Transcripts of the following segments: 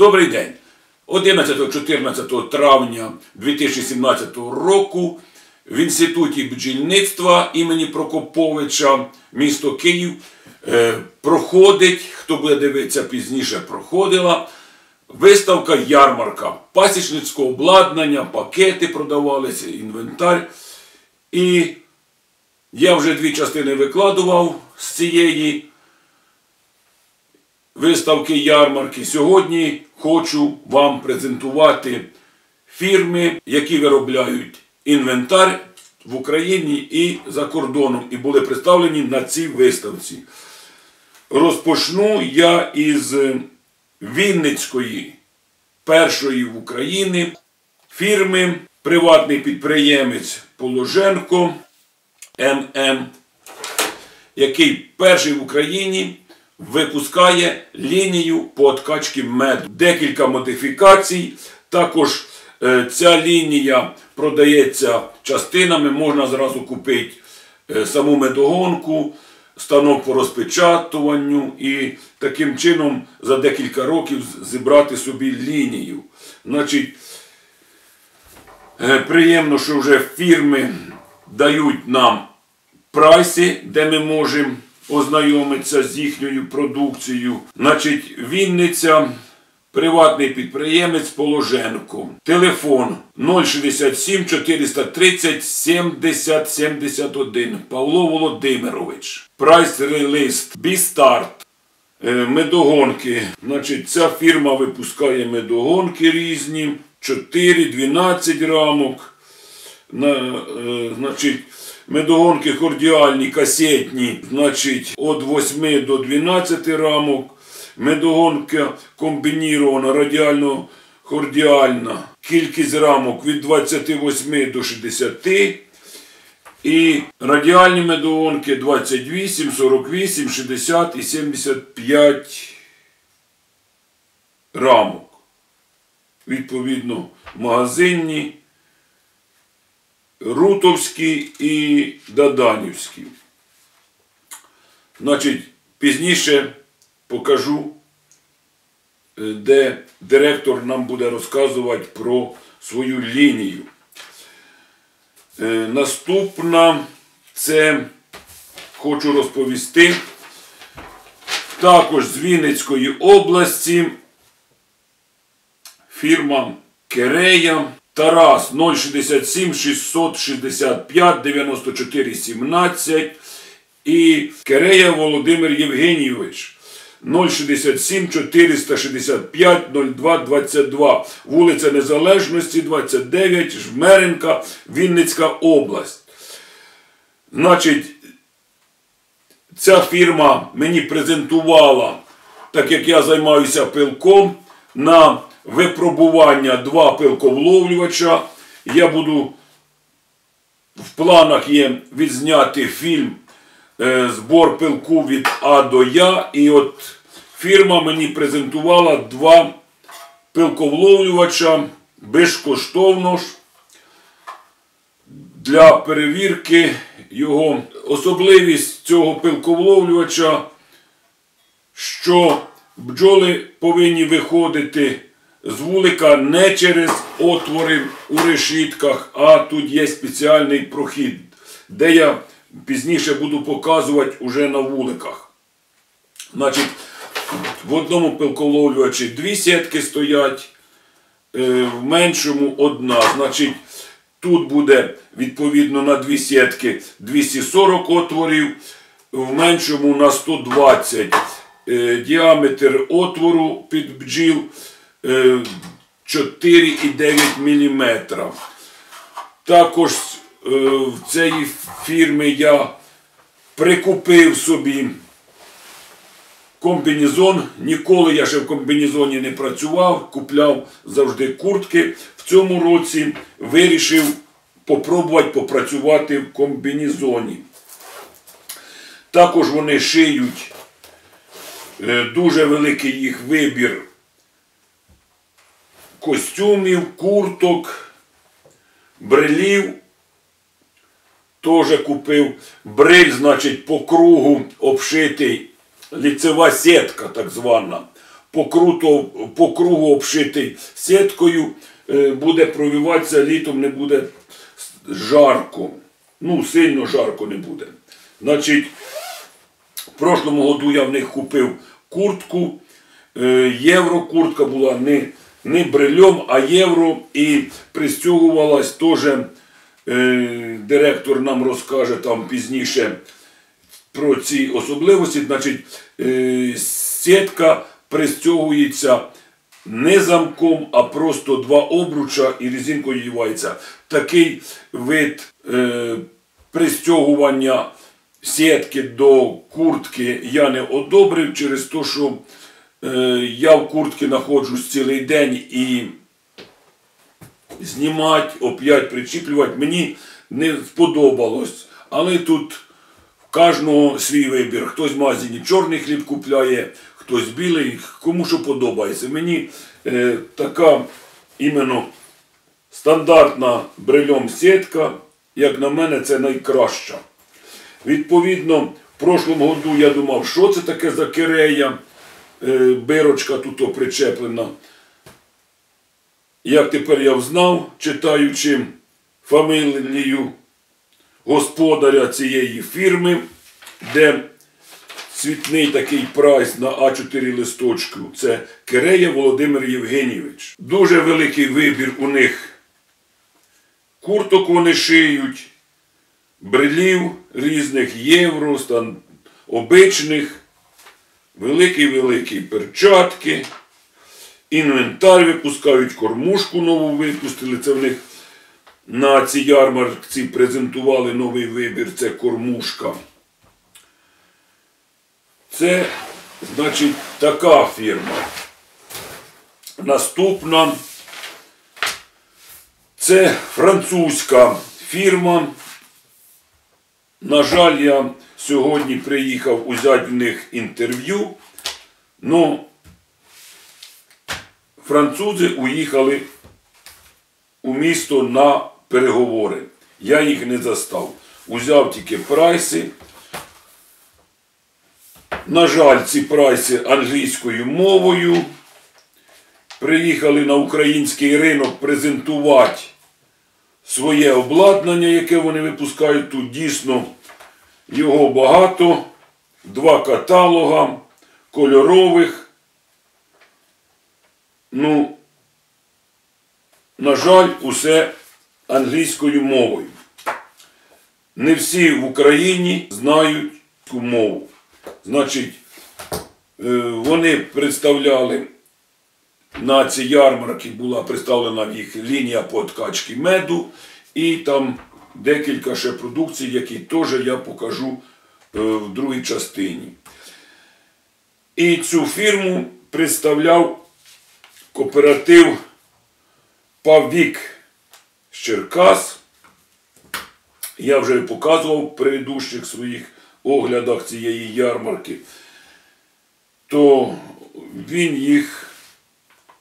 Добрий день. 11-14 травня 2017 року в Інституті бджільництва імені Прокоповича, місто Київ, е, проходить, хто буде дивитися пізніше, проходила виставка ярмарка пасічницького обладнання, пакети продавалися, інвентар. І я вже дві частини викладував з цієї виставки ярмарки. Сьогодні хочу вам презентувати фірми, які виробляють інвентар в Україні і за кордоном, і були представлені на цій виставці. Розпочну я із Вінницької, першої в Україні фірми, приватний підприємець Положенко ММ, який перший в Україні випускає лінію по откачці меду. Декілька модифікацій. Також е, ця лінія продається частинами, можна зразу купити е, саму медогонку, станок по розпечатуванню і таким чином за декілька років зібрати собі лінію. Значить, е, приємно, що вже фірми дають нам прайси, де ми можемо ознайомитися з їхньою продукцією. Значить, Вінниця, приватний підприємець Положенко. Телефон 067 430 70 71. Павло Володимирович. Прайс релист Бістарт. Е, Медогонки. Значить, Ця фірма випускає медогонки різні. 4-12 рамок. На, е, значить, Медогонки кордіальні, касетні, значить, від 8 до 12 рамок. Медогонка комбінірована, радіально кордіальна. Кількість рамок від 28 до 60. І радіальні медогонки 28, 48, 60 і 75 рамок. Відповідно, магазинні. Рутовські і Даданівські. Значить, пізніше покажу, е, де директор нам буде розказувати про свою лінію. Е, наступна це хочу розповісти. Також з Вінницької області фірма Керея. Тарас 067 665 94 17 і Керея Володимир Євгенійович 067 465 02 22 вулиця Незалежності, 29, Жмеренка, Вінницька область. Значить, ця фірма мені презентувала, так як я займаюся пилком, на випробування два пилковловлювача. Я буду в планах є відзняти фільм е, Збор пилку від А до Я. І от фірма мені презентувала два пилковловлювача безкоштовно для перевірки його особливість цього пилковловлювача, що бджоли повинні виходити з вулика не через отвори у решітках, а тут є спеціальний прохід, де я пізніше буду показувати уже на вуликах. Значить, В одному пилколовлювачі дві сітки стоять, е, в меншому одна. Значить, Тут буде відповідно на дві сітки 240 отворів, в меншому на 120 е, діаметр отвору під бджіл 4,9 мм. Також е, в цій фірмі я прикупив собі комбінезон. Ніколи я ще в комбінезоні не працював, купляв завжди куртки. В цьому році вирішив попробувати попрацювати в комбінезоні. Також вони шиють е, дуже великий їх вибір костюмів, курток, брелів. Теж купив бриль, значить, по кругу обшитий ліцева сітка, так звана. покруто, по кругу обшитий сіткою, е, буде провіватися, літом не буде жарко. Ну, сильно жарко не буде. Значить, в прошлому году я в них купив куртку. Е, Євро куртка була не, не брильом, а євро. І пристягувалась теж. е, Директор нам розкаже там пізніше про ці особливості. Значить, е, сітка пристягується не замком, а просто два обруча і резинкою дівається. Такий вид е, пристягування сітки до куртки я не одобрив через те, що я в куртці знаходжусь цілий день і знімати, оп'ять причіплювати мені не сподобалось. Але тут в кожного свій вибір. Хтось в магазині чорний хліб купляє, хтось білий, кому що подобається. Мені е, така іменно стандартна брильом сітка, як на мене, це найкраща. Відповідно, в прошлому году я думав, що це таке за кирея, е, бирочка тут причеплена. Як тепер я взнав, читаючи фамілію господаря цієї фірми, де цвітний такий прайс на А4 листочку, це Кирея Володимир Євгенійович. Дуже великий вибір у них. Курток вони шиють, брилів різних євро, стан обичних, великі-великі перчатки. Інвентар випускають, кормушку нову випустили. Це в них на цій ярмарці презентували новий вибір, це кормушка. Це, значить, така фірма. Наступна це французька фірма. На жаль, я сьогодні приїхав узяти в них інтерв'ю. Ну, французи уїхали у місто на переговори. Я їх не застав. Узяв тільки прайси. На жаль, ці прайси англійською мовою. Приїхали на український ринок презентувати своє обладнання, яке вони випускають. Тут дійсно його багато. Два каталога кольорових. Ну, на жаль, усе англійською мовою. Не всі в Україні знають цю мову. Значить, е, вони представляли на ці ярмарки була представлена їх лінія подкачки меду і там декілька ще продукцій, які теж я покажу е, в другій частині. І цю фірму представляв кооператив Павік з Черкас. Я вже показував в предыдущих своїх оглядах цієї ярмарки, то він їх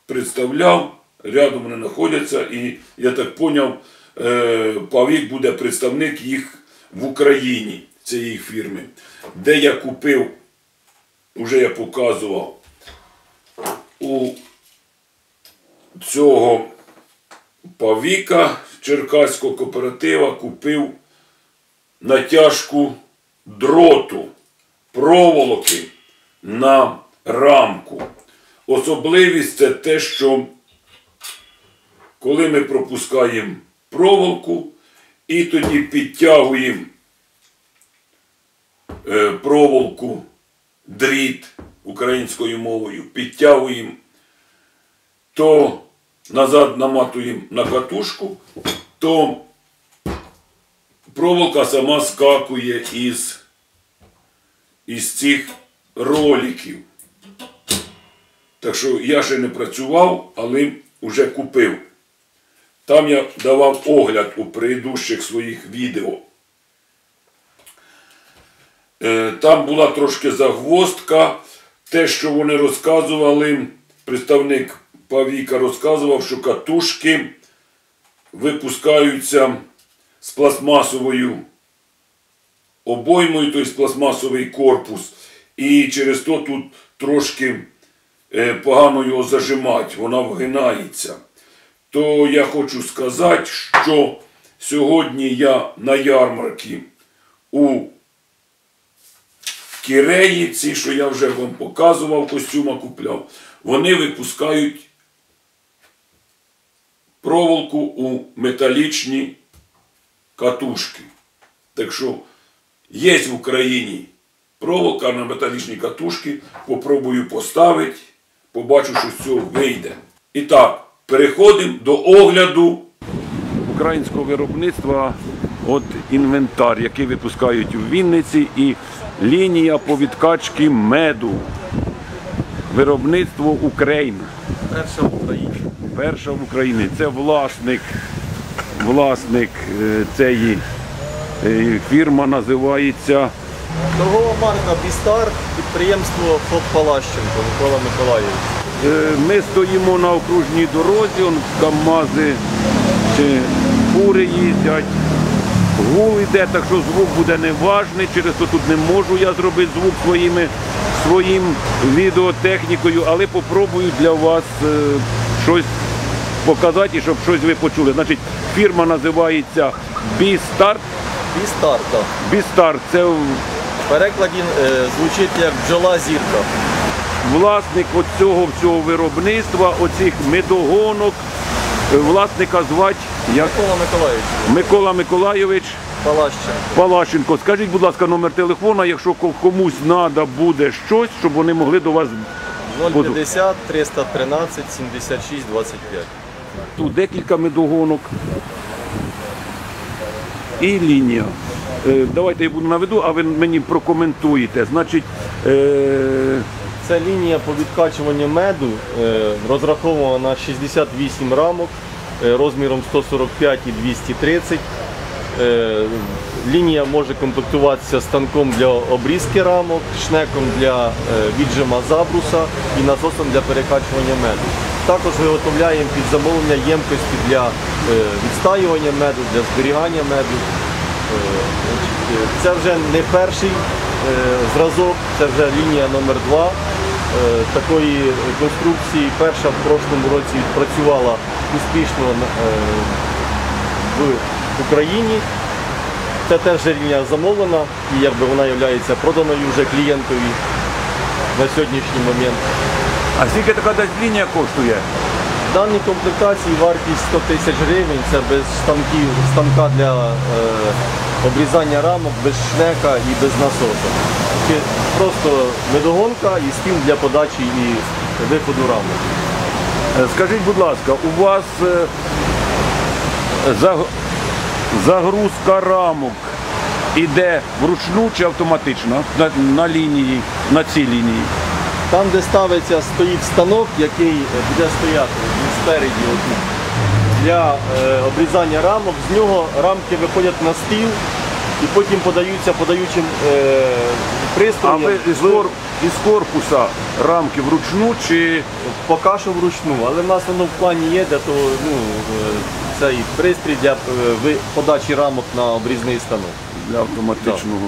представляв, рядом вони знаходяться, і я так поняв, е, Павік буде представник їх в Україні, цієї фірми, де я купив, вже я показував у цього Павіка Черкаського кооператива купив натяжку дроту, проволоки на рамку. Особливість це те, що коли ми пропускаємо проволоку і тоді підтягуємо е, проволоку, дріт українською мовою, підтягуємо, то назад наматуємо на катушку, то проволока сама скакує із, із цих роликів. Так що я ще не працював, але вже купив. Там я давав огляд у предыдущих своїх відео. Е, Там була трошки загвоздка. Те, що вони розказували, представник Павіка розказував, що катушки випускаються з пластмасовою обоймою, тобто пластмасовий корпус. І через то тут трошки погано його зажимати, вона вгинається. То я хочу сказати, що сьогодні я на ярмарці у Кіреї, ці, що я вже вам показував, костюма купляв, вони випускають проволоку у металічні катушки. Так що є в Україні проволока на металічні катушки, попробую поставити, побачу, що з цього вийде. І так, переходимо до огляду українського виробництва от інвентар, який випускають у Вінниці, і лінія по відкачці меду. Виробництво Україна. Перша в Україні. Перша в Україні. Це власник, власник е, цієї е, фірма називається Торгова марка Бістар, підприємство ФОП Палащенко Микола Миколаївич. Е, Ми стоїмо на окружній дорозі, он КАМАЗи чи фури їздять. Гул йде, так що звук буде неважний, через то тут не можу я зробити звук своїми, своїм відеотехнікою, але попробую для вас е, щось показати, і щоб щось ви почули. Значить, фірма називається Бістарт. Бістар, так. Бістарт це перекладі е, звучить як бджола зірка. власник цього всього виробництва, оцих медогонок. Е, Власника звати як Микола Миколаївич. Микола Миколайович Палащенко. Палащенко. Скажіть, будь ласка, номер телефона, якщо комусь треба буде щось, щоб вони могли до вас. Буду. 050 313 76 25. Тут декілька медогонок і лінія. Е, Давайте я буду наведу, а ви мені прокоментуєте. Значить, е, Це лінія по відкачуванню меду е, розрахована на 68 рамок е, розміром 145 і 230. Е, Лінія може комплектуватися станком для обрізки рамок, шнеком для віджима забруса і насосом для перекачування меду. Також виготовляємо під замовлення ємкості для відстаювання меду, для зберігання меду. Е, е, Це вже не перший е, зразок, це вже лінія номер 2 е, такої конструкції. Перша в прошлому році відпрацювала успішно в Україні. Це теж лінія замовлена і якби вона є проданою вже клієнтові на сьогоднішній момент. а скільки така лінія коштує? В даній комплектації вартість 100 тисяч гривень, це без станків, станка для е, обрізання рамок, без шнека і без. Тільки Просто медогонка і стіл для подачі і виходу рамок. Е, Скажіть, будь ласка, у вас е, загрузка рамок іде вручну чи автоматично на, на лінії, на цій лінії? Там, де ставиться, стоїть станок, який буде стояти спереді. Для е, обрізання рамок, з нього рамки виходять на стіл і потім подаються подаючим е, А пристроєм. ви із, кор- із корпуса рамки вручну чи Поки що вручну, але в нас воно в плані є, для того, ну, е, цей пристрій для подачі рамок на обрізний станок. для автоматичного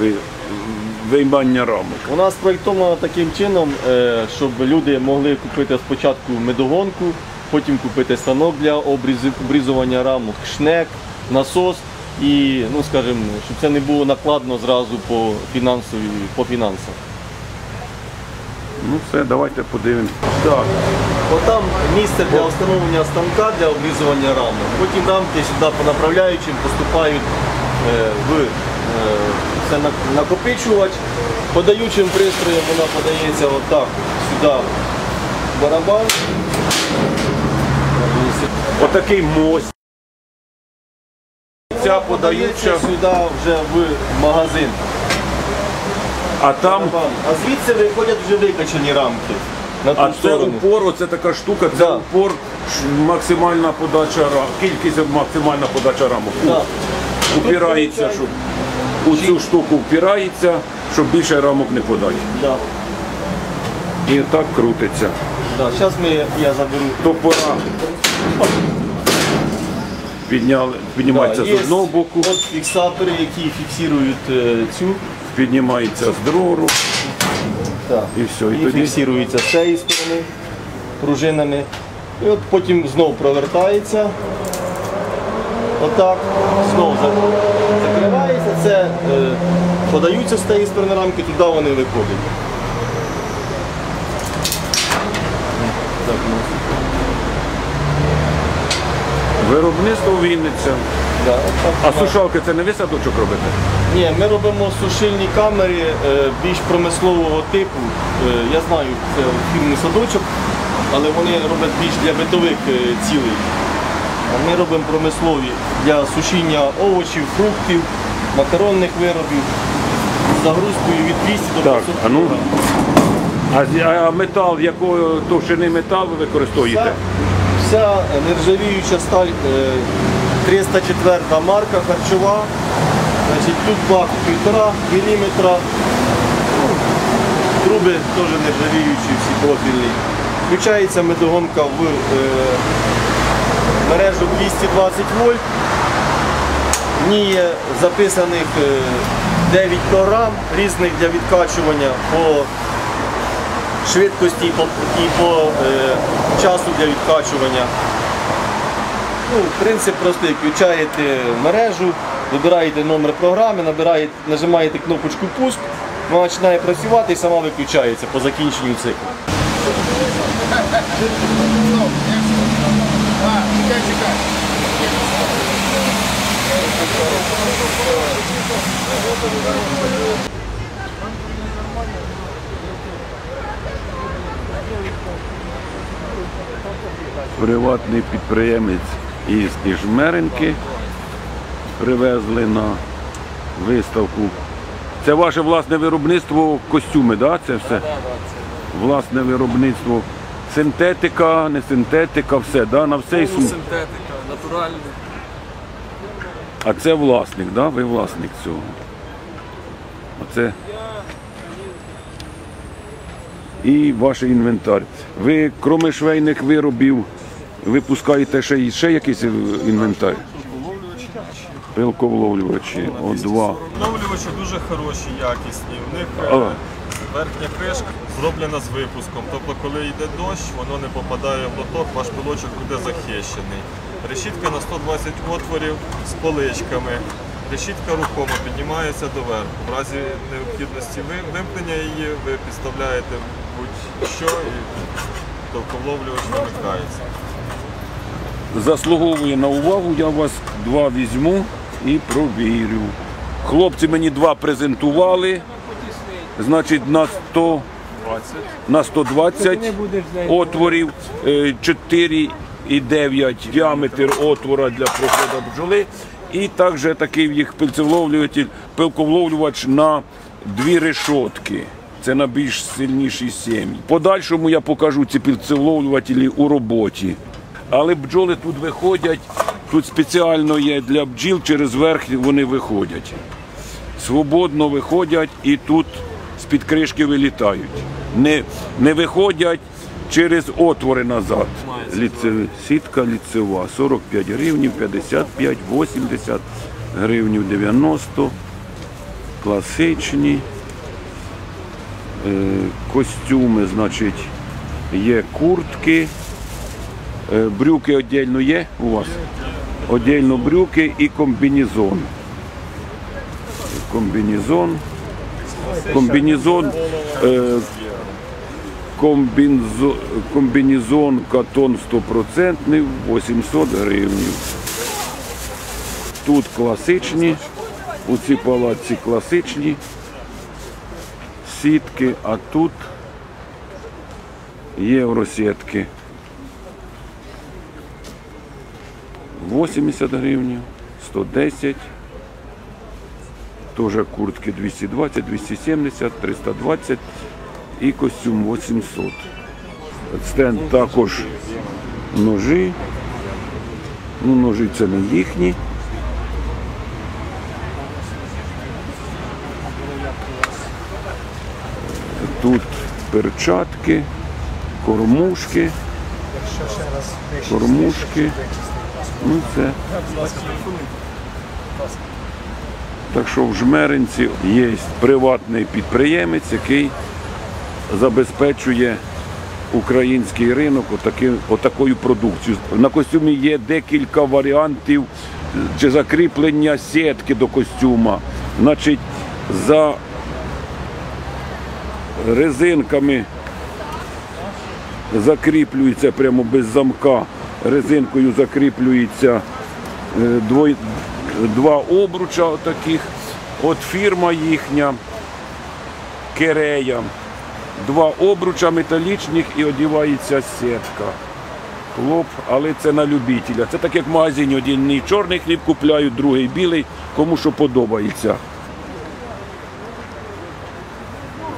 ви- виймання рамок? У нас проєктовано таким чином, е, щоб люди могли купити спочатку медогонку, потім купити станок для обрізування рамок, шнек, насос і, ну скажімо, щоб це не було накладно зразу по фінансові, по фінансам. Ну все, давайте подивимось. Так, Отам місце для встановлення станка для обрізування рамок. Потім рамки сюди по направляючим поступають е, в це на- накопичувач. Подаючим пристроєм вона подається отак сюди в барабан. отакий мост. Ця подаюча, сюди вже в магазин. а там, Барабан. А звідси виходять вже викачані рамки. На ту а це сторону. упор, оце така штука, це Да. упор, ш- максимальна подача рамок, кількість максимальна подача рамок. Да. Упирається, щоб у цю штуку впирається, щоб більше рамок не подати. Да. І так крутиться. Да. Зараз ми, я заберу. Топора підняли, піднімається Да, з є одного боку, От фіксатори, які фіксують е, цю. піднімається з другого. Так. І все, і І, тоді? фіксується з цієї сторони пружинами. І от потім знов провертається. Отак. Знов за-. Це е, подаються з сторони рамки, туди вони виходять. Виробництво Вінниця. да. А сушалки це не ви садочок робите? Ні, ми робимо сушильні камери е, більш промислового типу. Е, Я знаю, це фірми садочок, але вони роблять більш для битових цілей. Ми робимо промислові для сушіння овочів, фруктів, макаронних виробів з загрузкою від 200 до 500 Так, а ну. кг. А, з- а метал, якої товщини метал ви використовуєте? Вся, вся нержавіюча сталь е, 304 марка харчова. Значить, тут бак 1,5 мм. Ну, Труби теж нержавіючі, всі профільні. Включається медогонка в е, мережу 220 вольт. В ній є записаних е, 9 програм різних для відкачування по швидкості і по, і по е, часу для відкачування. Ну, принцип простий. Включаєте мережу, вибираєте номер програми, набираєте, нажимаєте кнопочку пуск, вона починає працювати і сама виключається по закінченню циклу. Приватний підприємець із Іжмеренки привезли на виставку. Це ваше власне виробництво костюми, да? Це все? Власне виробництво. Синтетика, не синтетика, все, да? на все існує. Синтетика, натуральна. А це власник, да? ви власник цього. Оце. І ваш інвентар. Ви, крім швейних виробів, випускаєте ще, ще якийсь інвентар? Пилковловлювачі. О, два. Відновлювачі дуже хороші, якісні. У них е, А. верхня кришка зроблена з випуском. Тобто, коли йде дощ, воно не попадає в лоток, ваш пилочок буде захищений. Решітка на 120 отворів з поличками. Решітка рухомо піднімається доверху. В разі необхідності ви- вимкнення її ви підставляєте будь-що і товковловлювач вимикається. Заслуговує на увагу, я вас два візьму і провірю. Хлопці мені два презентували. Значить, на 100, на 120 отворів, е, 4,9 діаметр отвора для проходу бджоли. І також такий їх пилцевловлюватель, пилковловлювач на дві решотки. Це на більш сильніші сім'ї. Подальшому я покажу ці пилцевловлювателі у роботі. Але бджоли тут виходять, тут спеціально є для бджіл, через верх вони виходять. Свободно виходять і тут з-під кришки вилітають. Не, не виходять через отвори назад. Ліце, сітка ліцева 45 гривнів, 55, 80 гривнів, 90, класичні. Е, костюми, значить, є куртки. Е, Брюки віддільно є у вас? Отдельно брюки і комбінезон. Комбінезон. Комбінезон. Комбінзо, комбінезон катон 100% 800 гривень. Тут класичні, у цій палаці класичні сітки, а тут євросітки. 80 гривень, 110. Тоже куртки 220, 270, 320 і костюм 800. Стенд також ножі. Ну, ножі це не їхні. Тут перчатки, кормушки, кормушки. Ну це. Так що в Жмеринці є приватний підприємець, який забезпечує український ринок отаки, отакою продукцією. На костюмі є декілька варіантів чи закріплення сітки до костюма. Значить, за резинками закріплюється прямо без замка, резинкою закріплюється е, двой- два обруча таких. От фірма їхня Керея. Два обруча металічних і одівається сітка. Хлоп, але це на любителя. Це так як в магазині один чорний хліб купляють, другий білий, кому що подобається.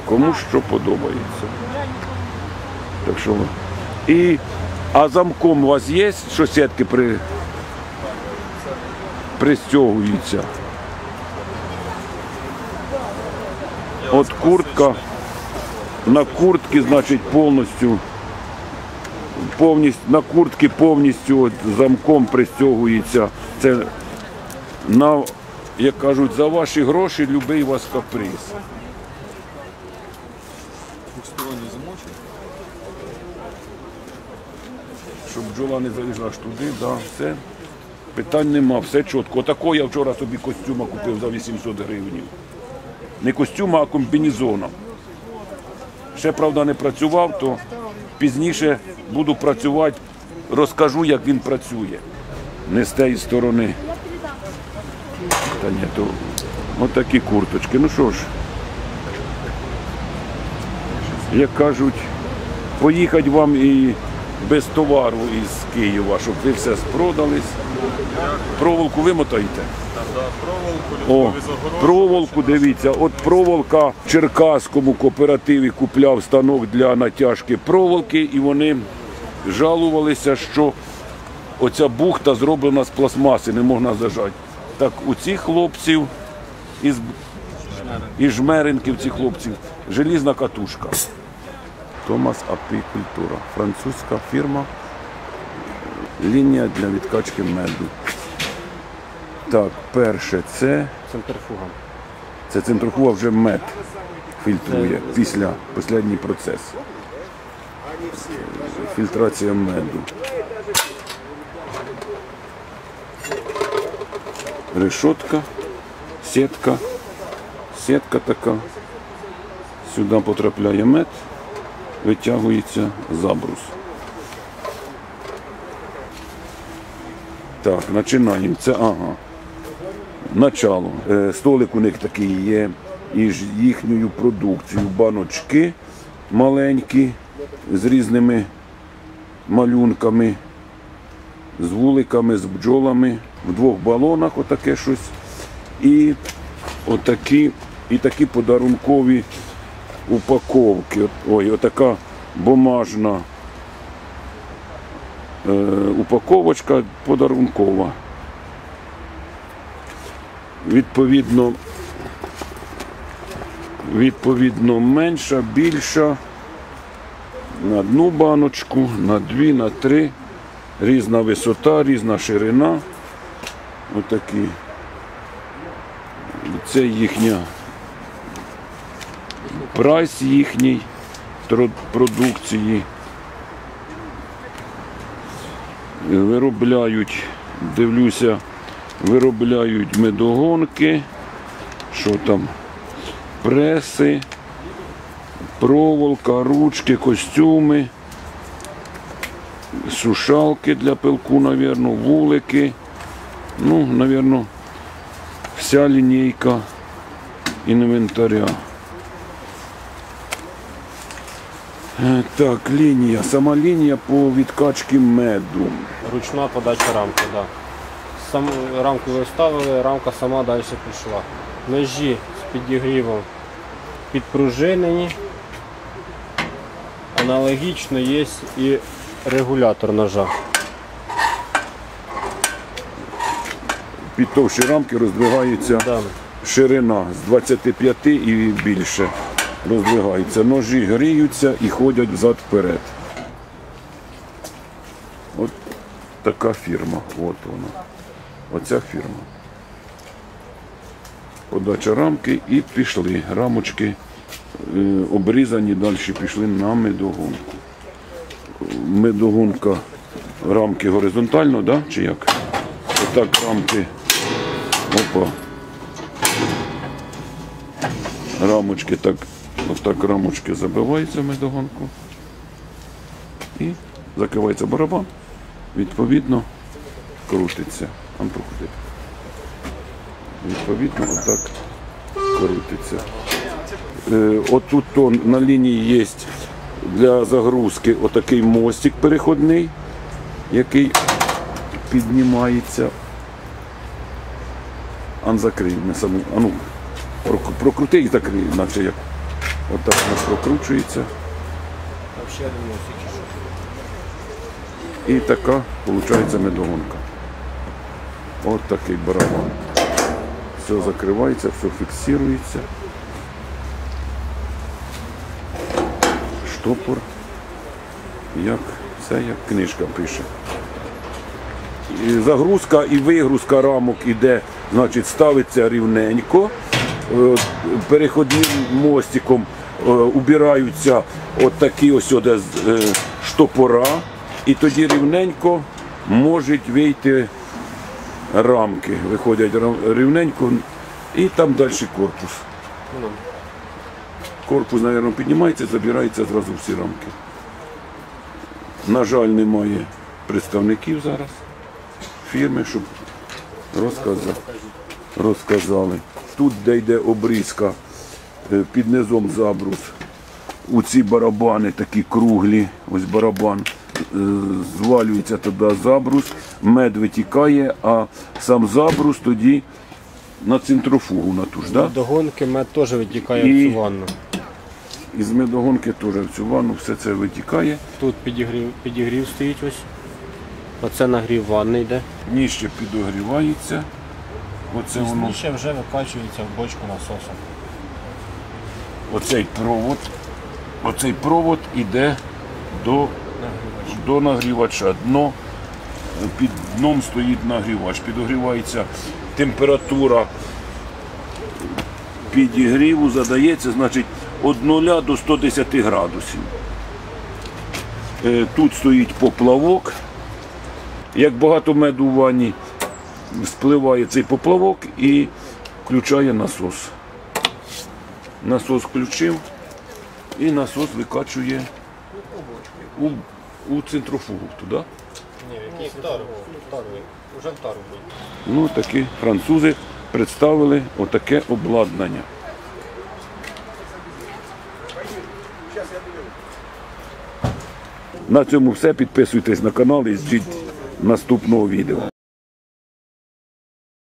Кому що подобається. Так що. І, а замком у вас є, що сітки при, пристягуються? От куртка. На куртці, значить, повністю, повністю на куртці повністю от замком пристягується. Це на, як кажуть, за ваші гроші любий вас каприз. Двосторонній замочок. Щоб бджола не залізла аж туди, да, все. Питань нема, все чітко. Отако я вчора собі костюма купив за 800 гривень. Не костюма, а комбінезона. Ще, правда, не працював, то пізніше буду працювати, розкажу, як він працює. Не з тієї сторони. Та ні, то отакі курточки. Ну що ж, як кажуть, поїхати вам і без товару із Києва, щоб ви все спродались. Проволоку вимотаєте? Да, проволоку, О, проволоку дивіться, от проволока в Черкаському кооперативі купляв станок для натяжки проволоки, і вони жалувалися, що оця бухта зроблена з пластмаси, не можна зажати. Так у цих хлопців із, із жмеринків цих хлопців желізна катушка. Томас Апікультура. Французька фірма. Лінія для відкачки меду. Так, перше це Центрифуга. це центрифуга вже мед фільтрує після останній процес. Фільтрація меду. Решотка, сітка, сітка така. Сюди потрапляє мед, витягується забрус. Так, починаємо. Це ага начало. Е, Столик у них такий є із їхньою продукцією. Баночки маленькі з різними малюнками, з вуликами, з бджолами, в двох балонах отаке щось. І отакі, і такі подарункові упаковки. Ой, отака бумажна е, упаковочка подарункова відповідно, відповідно менша, більша. На одну баночку, на дві, на три. Різна висота, різна ширина. Отакі. Це їхня прайс їхній продукції. Виробляють, дивлюся, виробляють медогонки, що там, преси, проволока, ручки, костюми, сушалки для пилку, навірно, вулики. Ну, навірно, вся лінійка інвентаря. Е, Так, лінія. Сама лінія по відкачці меду. Ручна подача рамки, так. Да. Сам рамку ви вставили, рамка сама далі пішла. Ножі з підігрівом підпружинені. Аналогічно є і регулятор ножа. Під товщі рамки роздвигається Да. ширина з 25 і більше. Роздвигається. Ножі гріються і ходять взад-вперед. От така фірма. От вона. Оця фірма. Подача рамки і пішли. Рамочки е, обрізані, далі пішли на медогонку. Медогонка рамки горизонтально, да? чи як? Отак рамки. Опа. Рамочки так, отак рамочки забиваються в медогонку. І закривається барабан. Відповідно, крутиться. Там. Відповідно, отак крутиться. Е, Отут то на лінії є для загрузки отакий мостик переходний, який піднімається. Ан закрий не саму. А ну, прок- прокрути і закрий, наче як. Отак воно прокручується. І така, виходить, медогонка. От такий барабан. Все закривається, все фіксується. Штопор. Як, все як книжка пише. Загрузка і вигрузка рамок іде, значить, ставиться рівненько. Е, Переходним мостиком е, убираються от такі ось е, штопора, і тоді рівненько можуть вийти рамки. Виходять рівненько, і там далі корпус. Корпус, мабуть, піднімається, забирається зразу всі рамки. На жаль, немає представників зараз фірми, щоб розказа- розказали. Тут, де йде обрізка, е, під низом забрус. У ці барабани такі круглі, ось барабан, звалюється туди забрус, мед витікає, а сам забрус тоді на центрофугу на ту ж, да? До гонки мед теж витікає І- в цю ванну. Із медогонки теж в цю ванну все це витікає. Тут підігрів, підігрів стоїть ось. Оце нагрів ванни йде. Дніще підогрівається. Оце воно, Пізніше вже викачується в бочку насосом. оцей провод. Оцей провод іде до, до нагрівача. Дно, під дном стоїть нагрівач. Підогрівається температура підігріву задається, значить, від 0 до 110 градусів. Е, Тут стоїть поплавок. Як багато меду в ванні, спливає цей поплавок і включає насос. Насос включив і насос викачує у, у центрофугу туди. Ні, якийсь тару. Вже в тару буде. Ну, такі французи представили отаке обладнання. На цьому все. Підписуйтесь на канал і ждіть наступного відео.